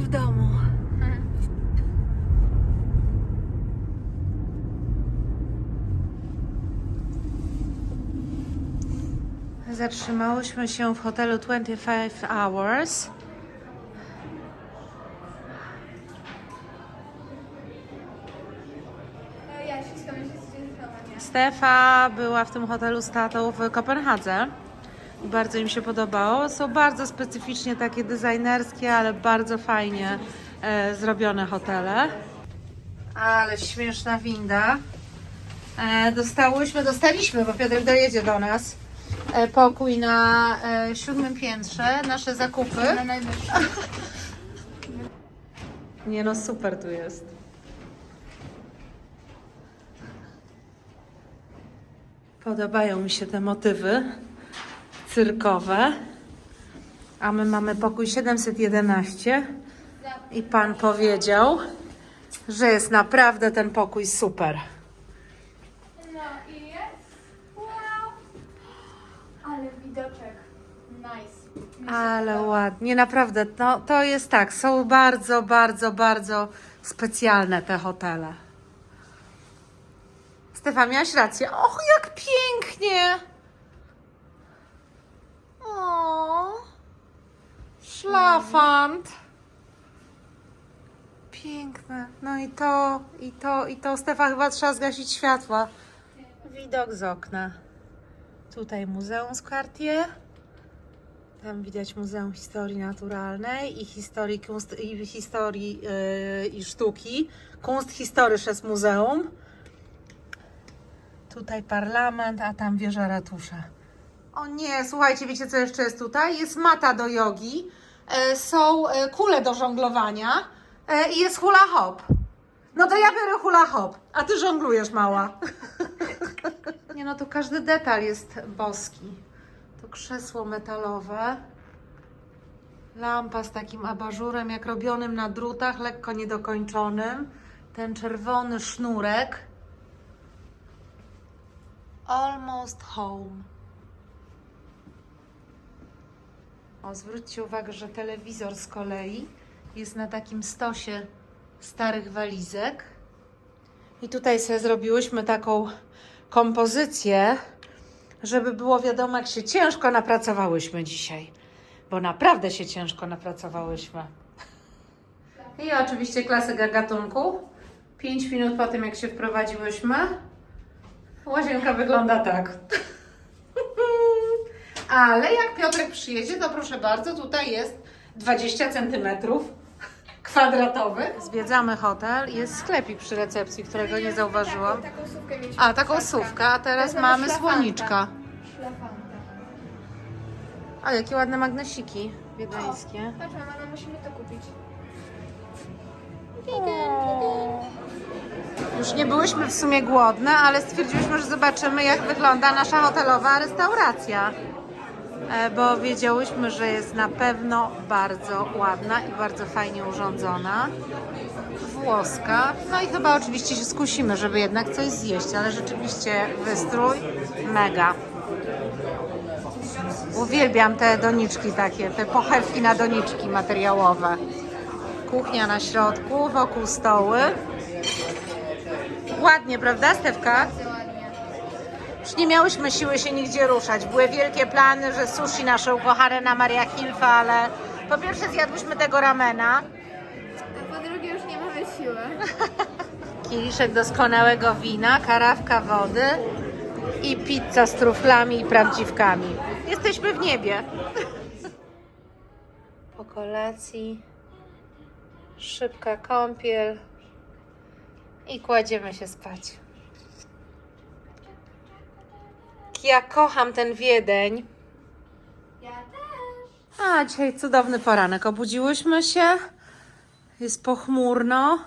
w domu. Zatrzymałyśmy się w hotelu 25 Hours. Stefa była w tym hotelu z tatą w Kopenhadze bardzo im się podobało. Są bardzo specyficznie takie designerskie, ale bardzo fajnie e, zrobione hotele. Ale śmieszna winda. E, dostałyśmy, dostaliśmy, bo Piotrek dojedzie do nas. E, pokój na e, siódmym piętrze, nasze zakupy. Nie no, super tu jest. Podobają mi się te motywy cyrkowe. A my mamy pokój 711 i pan powiedział, że jest naprawdę ten pokój super. No i jest. Wow. Ale widoczek. Nice. Ale ładnie, naprawdę. No, to jest tak, są bardzo, bardzo, bardzo specjalne te hotele. Stefan, miałaś rację. Och, jak pięknie! O, szlafant. Piękne. No i to, i to, i to. Stefan, chyba trzeba zgasić światła. Widok z okna. Tutaj Muzeum z Cartier. Tam widać Muzeum Historii Naturalnej i historii, kunst, i, historii yy, i sztuki. Kunsthistorisches Muzeum. Tutaj parlament, a tam wieża ratusza. O nie, słuchajcie, wiecie co jeszcze jest tutaj? Jest mata do jogi, e, są e, kule do żonglowania e, i jest hula hop. No to ja biorę hula hop, a ty żonglujesz mała. nie no, to każdy detal jest boski. To krzesło metalowe. Lampa z takim abażurem, jak robionym na drutach, lekko niedokończonym. Ten czerwony sznurek. Almost home. O, zwróćcie uwagę, że telewizor z kolei jest na takim stosie starych walizek. I tutaj sobie zrobiłyśmy taką kompozycję, żeby było wiadomo, jak się ciężko napracowałyśmy dzisiaj. Bo naprawdę się ciężko napracowałyśmy. I oczywiście klasyka gatunku. 5 minut po tym, jak się wprowadziłyśmy, łazienka wygląda tak. Ale jak Piotrek przyjedzie, to proszę bardzo, tutaj jest 20 centymetrów kwadratowych. Zwiedzamy hotel. Jest sklepik przy recepcji, którego nie zauważyłam. Taką, taką sówkę mieliśmy. A, taką sówkę, a teraz mamy mamy szlafanta. słoniczka. Szlafanta. A jakie ładne magnesiki wiedeńskie. Patrz mama, no musimy to kupić. Już nie byłyśmy w sumie głodne, ale stwierdziłyśmy, że zobaczymy, jak wygląda nasza hotelowa restauracja. E, Bo wiedziałyśmy, że jest na pewno bardzo ładna i bardzo fajnie urządzona. Włoska. No i chyba oczywiście się skusimy, żeby jednak coś zjeść, ale rzeczywiście wystrój mega. Uwielbiam te doniczki takie, te pochewki na doniczki materiałowe. Kuchnia na środku, wokół stoły. Ładnie, prawda, Stewka? Już nie miałyśmy siły się nigdzie ruszać. Były wielkie plany, że sushi nasze ukochane na Maria Hilfa, ale po pierwsze zjadłyśmy tego ramena. A po drugie już nie mamy siły. Kieliszek doskonałego wina, karawka wody i pizza z truflami i prawdziwkami. Jesteśmy w niebie. Po kolacji szybka kąpiel i kładziemy się spać. Ja kocham ten Wiedeń. Ja też. A, dzisiaj cudowny poranek. Obudziłyśmy się. Jest pochmurno.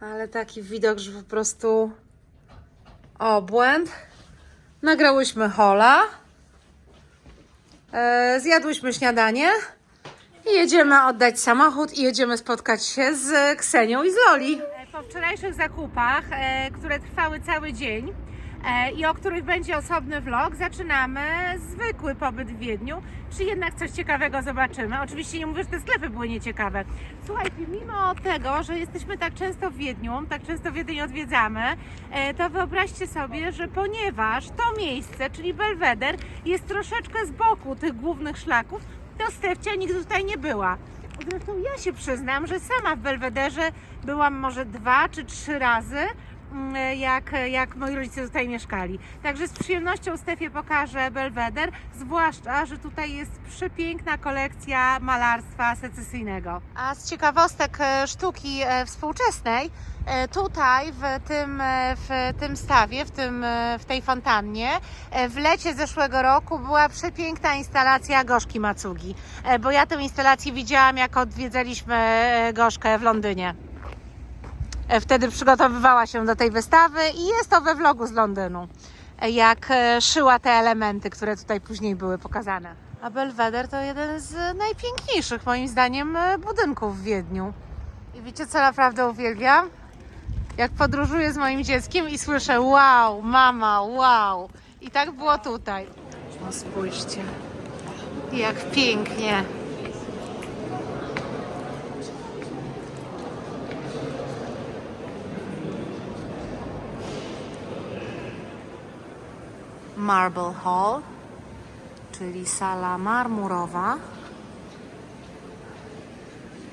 Ale taki widok, że po prostu obłęd. Nagrałyśmy hola. E, zjadłyśmy śniadanie. I jedziemy oddać samochód i jedziemy spotkać się z Ksenią i z Loli. Wczorajszych zakupach, e, które trwały cały dzień, e, i o których będzie osobny vlog, zaczynamy zwykły pobyt w Wiedniu. Czy jednak coś ciekawego zobaczymy? Oczywiście nie mówię, że te sklepy były nieciekawe. Słuchajcie, mimo tego, że jesteśmy tak często w Wiedniu, tak często Wiedeń odwiedzamy, e, to wyobraźcie sobie, że ponieważ to miejsce, czyli Belweder, jest troszeczkę z boku tych głównych szlaków, to Stefcia nigdy tutaj nie była. Zresztą ja się przyznam, że sama w Belwederze byłam może dwa czy trzy razy, jak, jak moi rodzice tutaj mieszkali. Także z przyjemnością Stefie pokażę Belweder, zwłaszcza, że tutaj jest przepiękna kolekcja malarstwa secesyjnego. A z ciekawostek e, sztuki e, współczesnej, e, tutaj w tym, w tym stawie, w, tym, w tej fontannie, w lecie zeszłego roku była przepiękna instalacja Gorzki Macugi, bo ja tę instalację widziałam, jak odwiedzaliśmy Gorzkę w Londynie. E, Wtedy przygotowywała się do tej wystawy i jest to we vlogu z Londynu, e, jak e, szyła te elementy, które tutaj później były pokazane. A Belweder to jeden z najpiękniejszych, moim zdaniem, budynków w Wiedniu. I wiecie, co naprawdę uwielbiam? Jak podróżuję z moim dzieckiem i słyszę wow, mama, wow. I tak było tutaj. No spójrzcie, jak pięknie. Marble Hall, czyli sala marmurowa.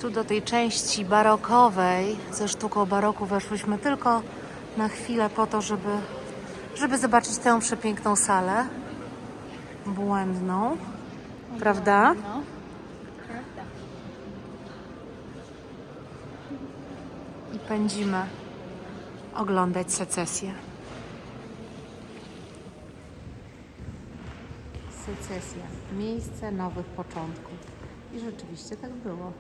Tu do tej części barokowej, ze sztuką baroku weszłyśmy tylko na chwilę po to, żeby, żeby zobaczyć tę przepiękną salę. Błędną, prawda? Prawda. I pędzimy oglądać secesję. Secesja. Miejsce nowych początków. I rzeczywiście tak było.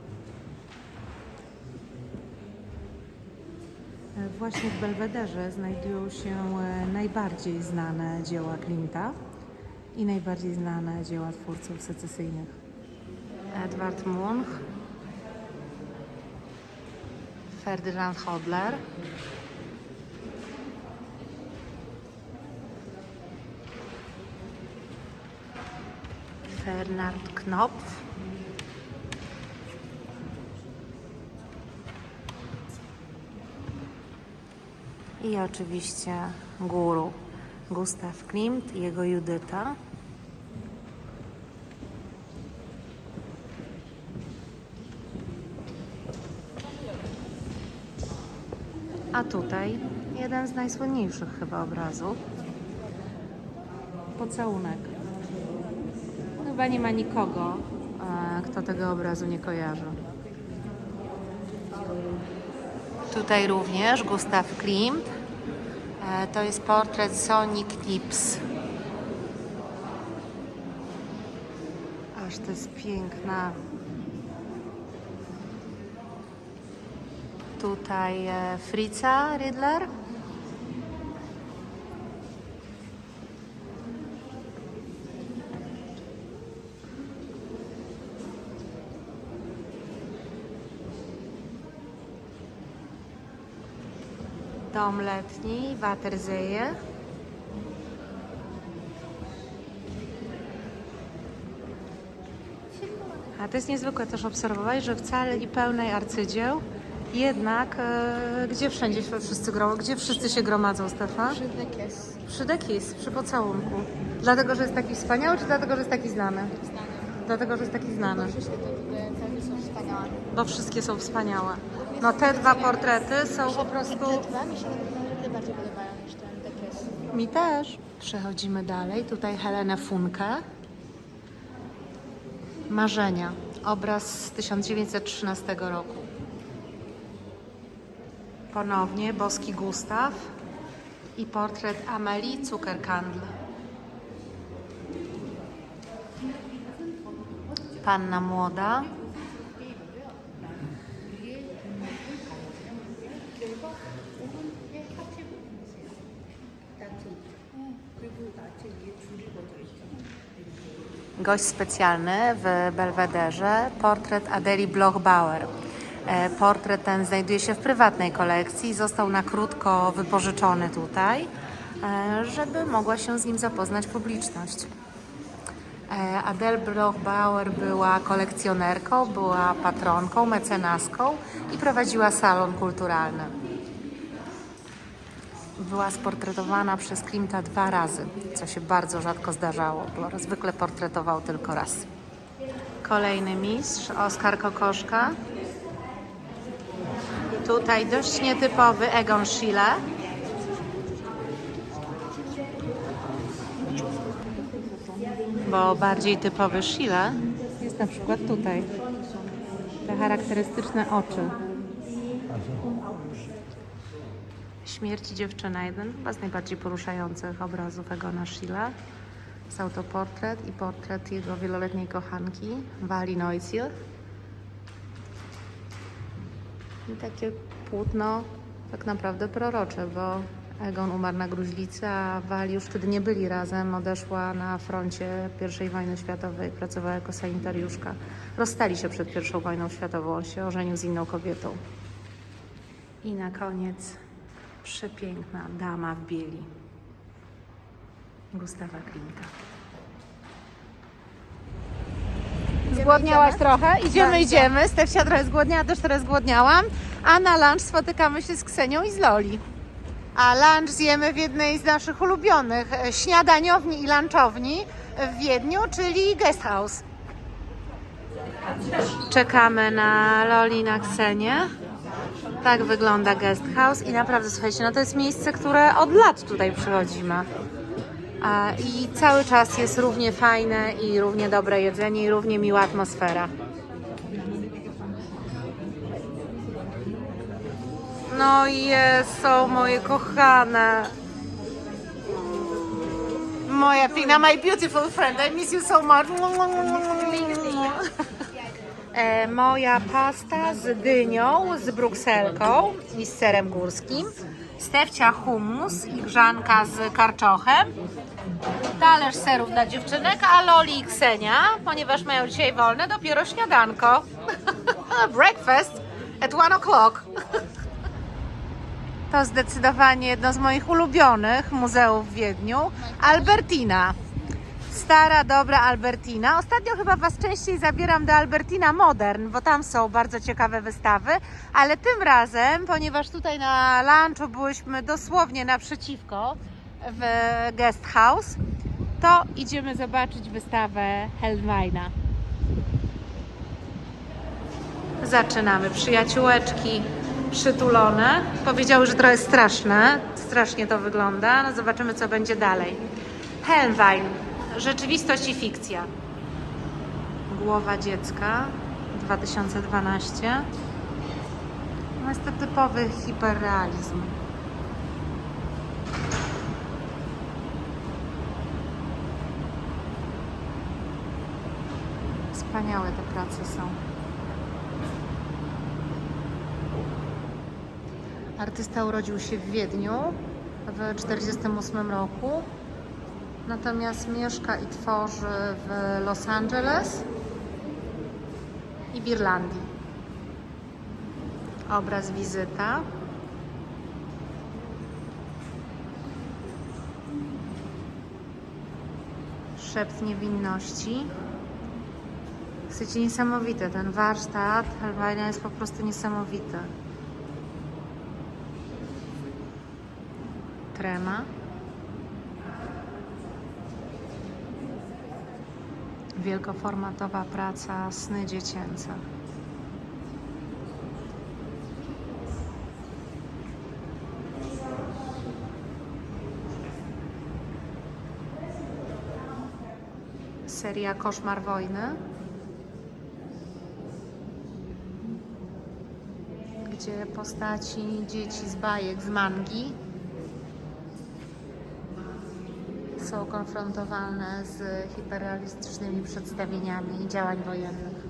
E, Właśnie w Belwederze znajdują się e, najbardziej znane dzieła Klimta i najbardziej znane dzieła twórców secesyjnych. Edward Munch, Ferdynand Hodler, Fernand Knopf, i oczywiście guru Gustav Klimt i jego Judyta. A tutaj jeden z najsłynniejszych chyba obrazów. Pocałunek. Chyba nie ma nikogo, e, kto tego obrazu nie kojarzy. Tutaj również Gustav Klimt. E, To jest portret Soni Knips. Aż to jest piękna. Tutaj e, Fritza Riedler. Dom letni, Waterzeje. A to jest niezwykłe też obserwować, że w całej pełnej arcydzieł jednak e, gdzie wszędzie się wszyscy gro, gdzie wszyscy się gromadzą, Stefan? Przydek jest Przy Dekis, przy pocałunku. Dlatego, że jest taki wspaniały, czy dlatego, że jest taki znany? znany. Dlatego, że jest taki znany. Wszystkie te cechy są wspaniałe. Bo wszystkie są wspaniałe. No te dwa portrety są po prostu... Te dwa mi się naprawdę bardziej podobają niż ten dekres. Mi też. Przechodzimy dalej. Tutaj Helenę Funkę. Marzenia. Obraz z 1913 roku. Ponownie Boski Gustaw i portret Amelie Zuckerkandl. Panna młoda. Gość specjalny w Belwederze, portret Adeli Bloch-Bauer. E, Portret ten znajduje się w prywatnej kolekcji, został na krótko wypożyczony tutaj, e, żeby mogła się z nim zapoznać publiczność. E, Adele Bloch-Bauer była kolekcjonerką, była patronką, mecenaską i prowadziła salon kulturalny. Była sportretowana przez Klimta dwa razy, co się bardzo rzadko zdarzało, bo zwykle portretował tylko raz. Kolejny mistrz, Oskar Kokoszka. Tutaj dość nietypowy Egon Schiele. Bo bardziej typowy Schiele jest na przykład tutaj. Te charakterystyczne oczy. Śmierć dziewczyna, jeden chyba z najbardziej poruszających obrazów Egona Schiele. Jest autoportret i portret jego wieloletniej kochanki, Wali Neuzil. I takie płótno tak naprawdę prorocze, bo Egon umarł na gruźlicy, a Wali już wtedy nie byli razem. Odeszła na froncie I wojny światowej, pracowała jako sanitariuszka. Rozstali się przed I wojną światową, on się ożenił z inną kobietą. I na koniec przepiękna dama w bieli. Gustawa Klimta. Zgłodniałaś trochę? Idziemy, idziemy. Stefcia trochę zgłodniała, też trochę zgłodniałam. A na lunch spotykamy się z Ksenią i z Loli. A lunch zjemy w jednej z naszych ulubionych e, śniadaniowni i lunchowni w Wiedniu, czyli Guest House. Czekamy na Loli, na Ksenię. Tak wygląda Guest House i naprawdę, słuchajcie, no to jest miejsce, które od lat tutaj przychodzimy. I cały czas jest równie fajne i równie dobre jedzenie i równie miła atmosfera. No i są moje kochane. Moja piękna, my beautiful friend, I miss you so much. E, moja pasta z dynią, z brukselką i z serem górskim. Stefcia hummus i grzanka z karczochem. Talerz serów dla dziewczynek, a Loli i Ksenia, ponieważ mają dzisiaj wolne, dopiero śniadanko. Breakfast at one o'clock. To zdecydowanie jedno z moich ulubionych muzeów w Wiedniu. Albertina. Stara, dobra Albertina. Ostatnio chyba Was częściej zabieram do Albertina Modern, bo tam są bardzo ciekawe wystawy, ale tym razem, ponieważ tutaj na lunchu byłyśmy dosłownie naprzeciwko w guest house, to idziemy zobaczyć wystawę Helmweina. Zaczynamy. Przyjaciółeczki przytulone. Powiedziały, że trochę straszne. Strasznie to wygląda. No zobaczymy, co będzie dalej. Helmwein. Rzeczywistość i fikcja. Głowa dziecka. 2012. No jest to typowy hiperrealizm. Wspaniałe te prace są. Artysta urodził się w Wiedniu w 1948 roku, natomiast mieszka i tworzy w Los Angeles i w Irlandii. Obraz wizyta. Szept niewinności. Słuchajcie, niesamowite. Ten warsztat Helweina jest po prostu niesamowity. Trema. Wielkoformatowa praca Sny dziecięce. Seria Koszmar Wojny. Gdzie postaci dzieci z bajek, z mangi są konfrontowane z hiperrealistycznymi przedstawieniami działań wojennych.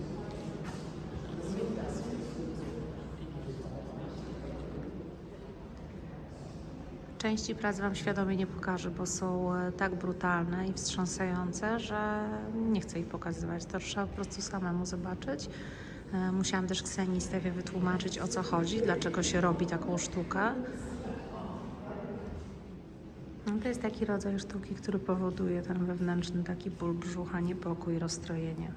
Części prac Wam świadomie nie pokażę, bo są e, tak brutalne i wstrząsające, że nie chcę ich pokazywać. To trzeba po prostu samemu zobaczyć. E, Musiałam też Ksenii Stewie wytłumaczyć o co chodzi, dlaczego się robi taką sztukę. To jest taki rodzaj sztuki, który powoduje ten wewnętrzny taki ból brzucha, niepokój, rozstrojenie.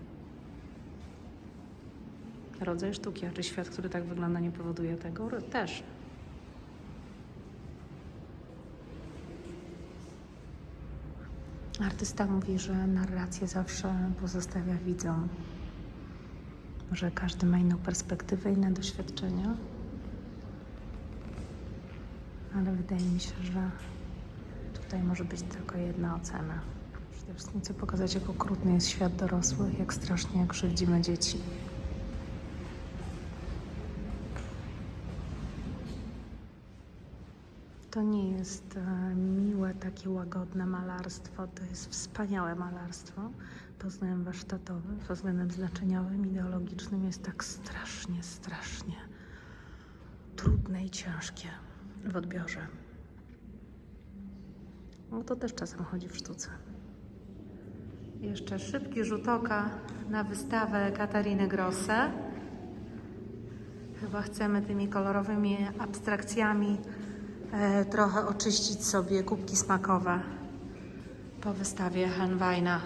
Rodzaj sztuki, a czy świat, który tak wygląda, nie powoduje tego? Też. Artysta mówi, że narrację zawsze pozostawia widzom, że każdy ma inną perspektywę, inne doświadczenia. Ale wydaje mi się, że tutaj może być tylko jedna ocena. Przede wszystkim chcę pokazać, jak okrutny jest świat dorosłych, jak strasznie krzywdzimy dzieci. To nie jest e, miłe, takie łagodne malarstwo, to jest wspaniałe malarstwo. Pod względem warsztatowym, pod względem znaczeniowym, ideologicznym jest tak strasznie, strasznie trudne i ciężkie w odbiorze. No to też czasem chodzi w sztuce. Jeszcze szybki rzut oka na wystawę Katariny Grosse. Chyba chcemy tymi kolorowymi abstrakcjami e, trochę oczyścić sobie kubki smakowe po wystawie Henweina,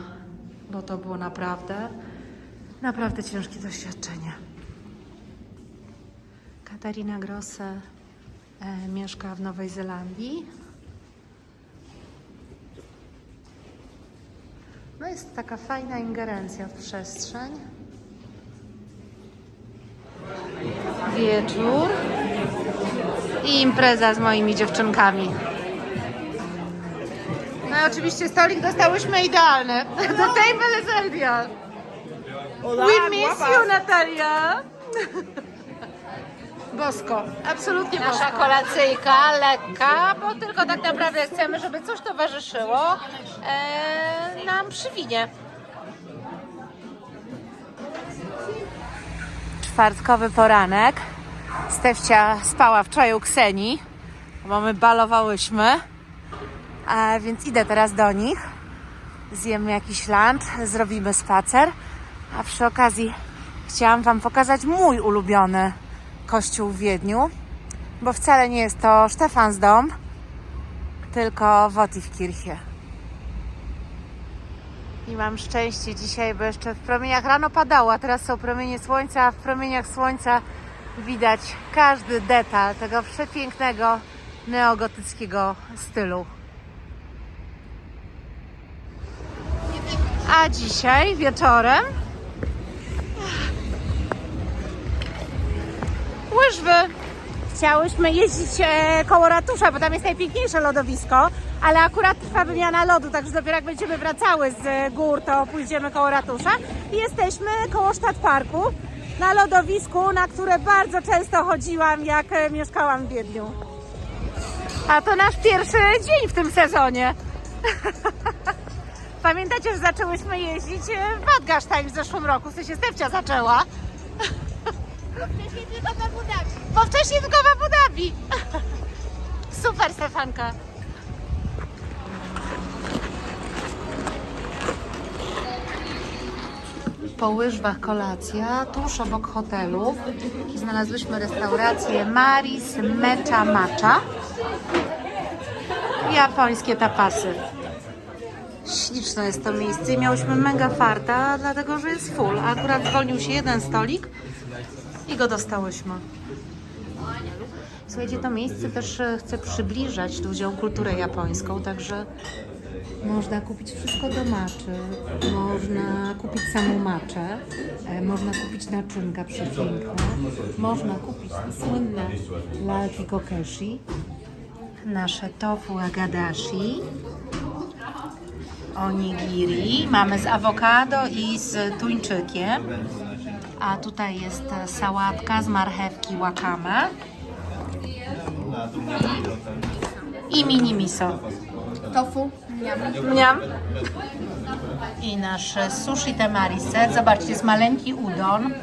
bo to było naprawdę, naprawdę ciężkie doświadczenie. Katarina Grosse e, mieszka w Nowej Zelandii. No jest taka fajna ingerencja w przestrzeń. Wieczór i impreza z moimi dziewczynkami. No i oczywiście stolik dostałyśmy idealny. Do table is ideal. We miss you, Natalia. Bosko, absolutnie bosko. Nasza kolacyjka lekka, bo tylko tak naprawdę chcemy, żeby coś towarzyszyło e, nam przy winie. Czwartkowy poranek. Stefcia spała wczoraj u Kseni, bo my balowałyśmy. A więc idę teraz do nich. Zjemy jakiś lunch, zrobimy spacer. A przy okazji chciałam Wam pokazać mój ulubiony kościół w Wiedniu, bo wcale nie jest to Stefansdom, tylko Wotivkirche. I mam szczęście dzisiaj, bo jeszcze w promieniach rano padało, a teraz są promienie słońca, a w promieniach słońca widać każdy detal tego przepięknego neogotyckiego stylu. A dzisiaj wieczorem łyżwy. Chciałyśmy jeździć e, koło ratusza, bo tam jest najpiękniejsze lodowisko, ale akurat trwa wymiana lodu, także dopiero jak będziemy wracały z e, gór, to pójdziemy koło ratusza. I jesteśmy koło Stadtparku, na lodowisku, na które bardzo często chodziłam, jak e, mieszkałam w Wiedniu. A to nasz pierwszy dzień w tym sezonie. Pamiętacie, że zaczęłyśmy jeździć e, w Bad Gastein w zeszłym roku, w sensie Stefcia zaczęła. Wcześniej tylko w Abu Dhabi. Bo wcześniej w. Super, Stefanka. Po łyżwach kolacja, tuż obok hotelu znalazłyśmy restaurację Maris Mecha Macha. Japońskie tapasy. Śliczne jest to miejsce i miałyśmy mega farta, dlatego że jest full. Akurat zwolnił się jeden stolik i go dostałyśmy. Słuchajcie, to miejsce też e, chce przybliżać ludziom kulturę japońską, także można kupić wszystko do maczy, można kupić samą maczę, e, można kupić naczynka przepiękne, można kupić słynne lalki kokeshi, nasze tofu agadashi, onigiri, mamy z awokado i z tuńczykiem, a tutaj jest sałatka z marchewki wakame i mini miso. Tofu. Miam. I nasz sushi temari set. Zobaczcie, jest maleńki udon.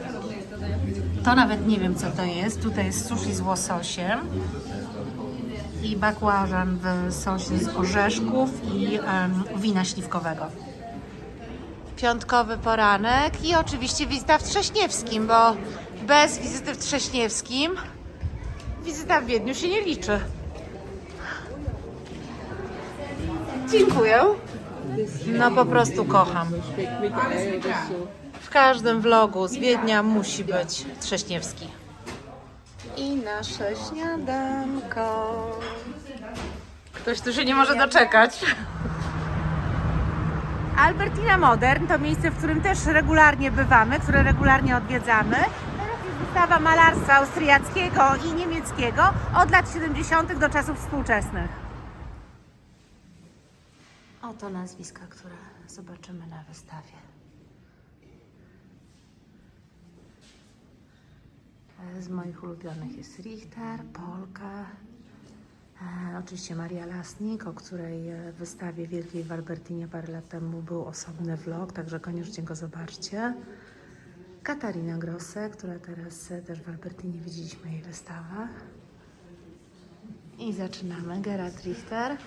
To nawet nie wiem co to jest. Tutaj jest sushi z łososiem i bakłażan w sosie z orzeszków i em, wina śliwkowego. Piątkowy poranek i oczywiście wizyta w Trześniewskim, bo bez wizyty w Trześniewskim wizyta w Wiedniu się nie liczy. Dziękuję. No po prostu kocham. W każdym vlogu z Wiednia musi być Trześniewski. I nasze śniadanko. Ktoś tu się nie może doczekać. Albertina Modern to miejsce, w którym też regularnie bywamy, które regularnie odwiedzamy. Teraz jest wystawa malarstwa austriackiego i niemieckiego od lat 70. do czasów współczesnych. Oto nazwiska, które zobaczymy na wystawie. Z moich ulubionych jest Richter, Polka, oczywiście Maria Lasnik, o której e, wystawie wielkiej w Albertinie parę lat temu był osobny vlog, także koniecznie go zobaczcie. Katarina Grosse, która teraz e, też w Albertinie widzieliśmy jej wystawę. I zaczynamy. Gerhard Richter.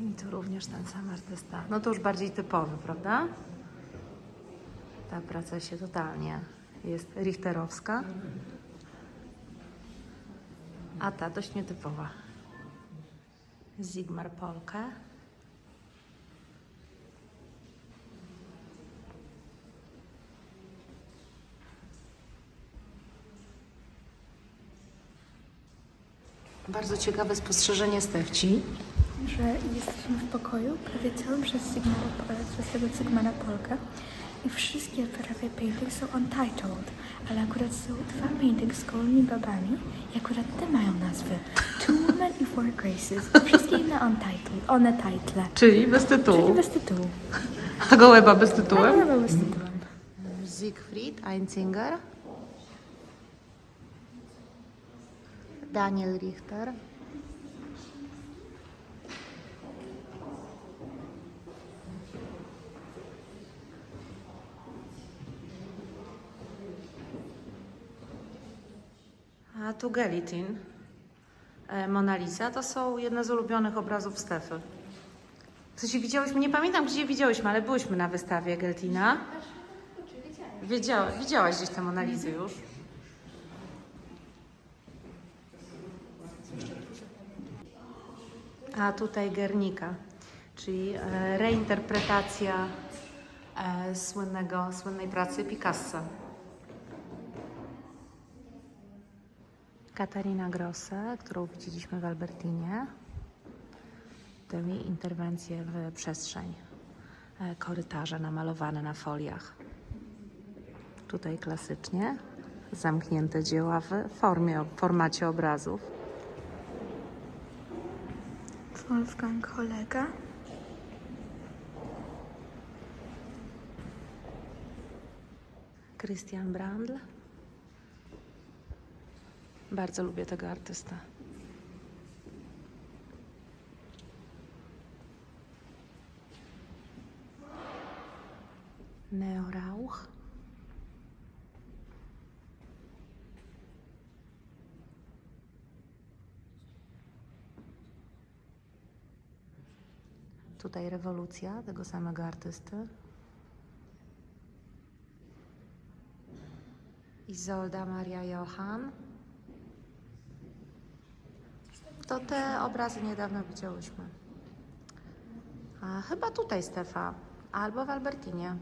I tu również ten sam artysta. No to już bardziej typowy, prawda? Ta praca się totalnie jest richterowska. A ta dość nietypowa. Zigmar Polke. Bardzo ciekawe spostrzeżenie Stefci. że jesteśmy w pokoju prawie całym przez, Sigmara, przez tego Sigmara Polka i wszystkie prawie paintings są untitled, ale akurat są dwa paintings z gołymi babami i akurat te mają nazwy Two Women i Four Graces, wszystkie inne untitled, one title, Czyli bez czyli tytułu. bez tytułu. A gołęba bez tytułem. Siegfried Einzinger. Daniel Richter. A tu Gelitin. E, Mona Lisa to są jedne z ulubionych obrazów Stefy. W sensie widziałyśmy, nie pamiętam gdzie widziałyśmy, ale byłyśmy na wystawie Geltina. Wiedziała, widziałaś gdzieś tę analizę już. A tutaj Gernika, czyli e, reinterpretacja e, słynnego, słynnej pracy Picassa. Katarina Grosse, którą widzieliśmy w Albertinie. To jej interwencje w przestrzeń. E, Korytarze namalowane na foliach. Tutaj klasycznie zamknięte dzieła w formie, w formacie obrazów. Wolfgang Kolega. Christian Brandl. Bardzo lubię tego artystę. Neo Rauch. Tutaj rewolucja tego samego artysty. Izolda Maria Johann. To te obrazy niedawno widziałyśmy. A chyba tutaj Stefa, albo w Albertinie.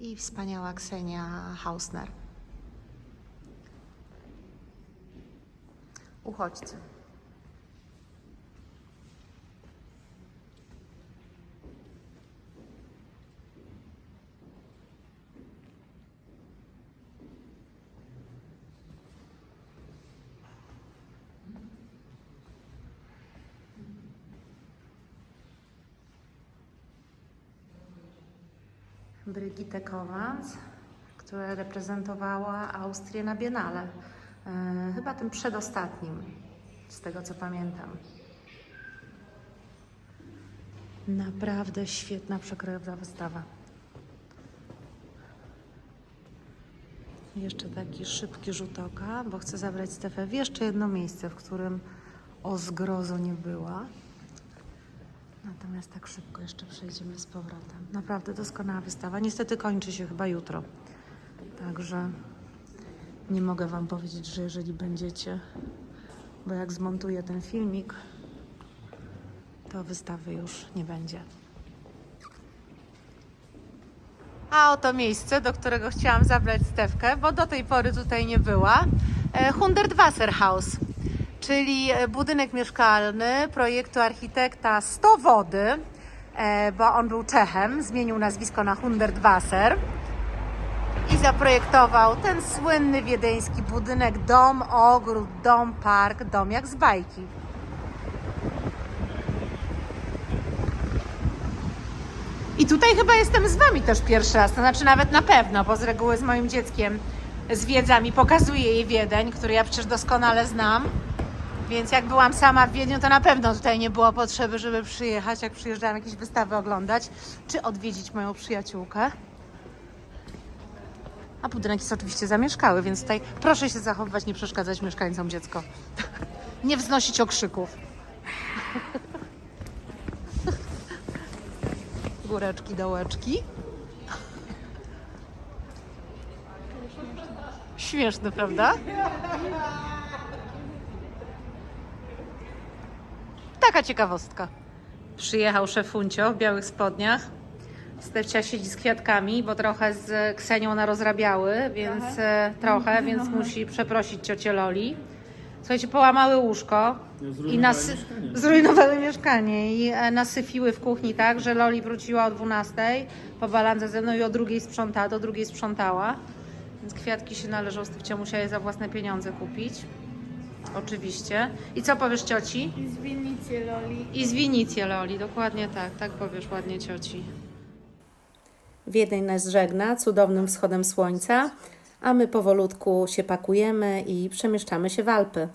I wspaniała Ksenia Hausner. Uchodźcy. Brigitte Kowans, która reprezentowała Austrię na Biennale. E, chyba tym przedostatnim, z tego co pamiętam. Naprawdę świetna, przekrojowa wystawa. Jeszcze taki szybki rzut oka, bo chcę zabrać Stefę w jeszcze jedno miejsce, w którym o zgrozo nie była. Natomiast tak szybko jeszcze przejdziemy z powrotem. Naprawdę doskonała wystawa. Niestety kończy się chyba jutro. Także nie mogę Wam powiedzieć, że jeżeli będziecie bo jak zmontuję ten filmik, to wystawy już nie będzie. A oto miejsce, do którego chciałam zabrać Stewkę, bo do tej pory tutaj nie była. E, Hundertwasserhaus, czyli e, budynek mieszkalny projektu architekta Stowody, e, bo on był Czechem, zmienił nazwisko na Hundertwasser i zaprojektował ten słynny wiedeński budynek, dom, ogród, dom, park, dom jak z bajki. I tutaj chyba jestem z Wami też pierwszy raz, to znaczy nawet na pewno, bo z reguły z moim dzieckiem zwiedzam i pokazuję jej Wiedeń, który ja przecież doskonale znam. Więc jak byłam sama w Wiedniu, to na pewno tutaj nie było potrzeby, żeby przyjechać, jak przyjeżdżałam jakieś wystawy oglądać, czy odwiedzić moją przyjaciółkę. A budynek jest oczywiście zamieszkały, więc tutaj proszę się zachowywać, nie przeszkadzać mieszkańcom dziecko. Nie wznosić okrzyków. Góreczki, dołeczki. Śmieszne, prawda? Taka ciekawostka. Przyjechał szefuncio w białych spodniach. Stefcia siedzi z kwiatkami, bo trochę z Ksenią narozrabiały, więc trochę, trochę więc musi przeprosić ciocię Loli. Słuchajcie, połamały łóżko i nasy- zrujnowały mieszkanie i e, nasyfiły w kuchni tak, że Loli wróciła o 12 po balandze ze mną i o drugiej sprzątała, do drugiej sprzątała. Więc kwiatki się należą, Stefcia musiała je za własne pieniądze kupić. Oczywiście. I co powiesz cioci? I zwinnicie Loli. I zwinicie Loli, dokładnie tak, tak powiesz ładnie cioci. Wiedeń nas żegna cudownym wschodem słońca, a my powolutku się pakujemy i przemieszczamy się w Alpy.